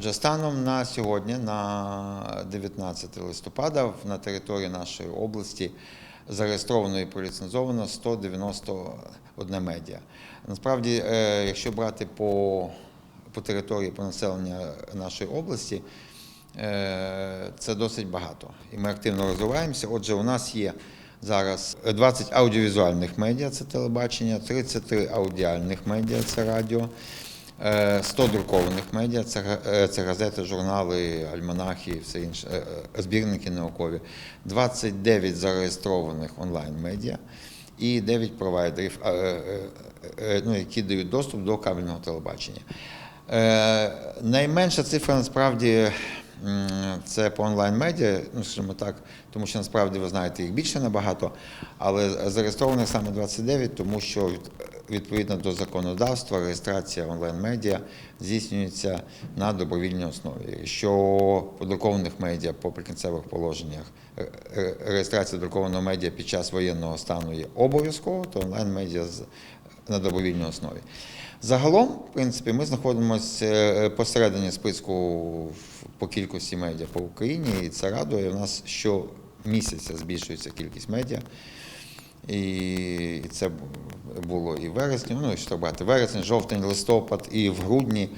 Отже, станом на сьогодні, на 19 листопада, на території нашої області зареєстровано і проліцензовано 191 медіа. Насправді, е, якщо брати по, по території по населення нашої області, е, це досить багато. І ми активно розвиваємося. Отже, у нас є зараз 20 аудіовізуальних медіа, це телебачення, 33 аудіальних медіа, це радіо. Е, 100 друкованих медіа, е, це газети, журнали, альманахи, все інше, е, е, збірники наукові, 29 зареєстрованих онлайн-медіа і 9 провайдерів, е, е, е, ну, які дають доступ до кабельного телебачення. Е, Найменша цифра насправді це по онлайн-медіа, ну скажімо так, тому що насправді ви знаєте їх більше набагато, але зареєстрованих саме 29, тому що відповідно до законодавства реєстрація онлайн-медіа здійснюється на добровільній основі. Що по друкованих медіа по прикінцевих положеннях е, е, реєстрація друкованого медіа під час воєнного стану є обов'язково, то онлайн-медіа на добровільній основі. Загалом, в принципі, ми знаходимося е, посередині списку по кількості медіа по Україні, і це радує. У нас щомісяця збільшується кількість медіа. І це було і в вересні, ну, і що брати, вересень, жовтень, листопад, і в грудні.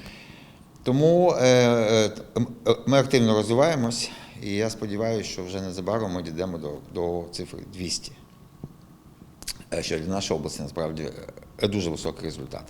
Тому е, е, е, ми активно розвиваємось, і я сподіваюся, що вже незабаром ми дійдемо до, до цифри 200. Е, Що для нашої області насправді дуже високий результат.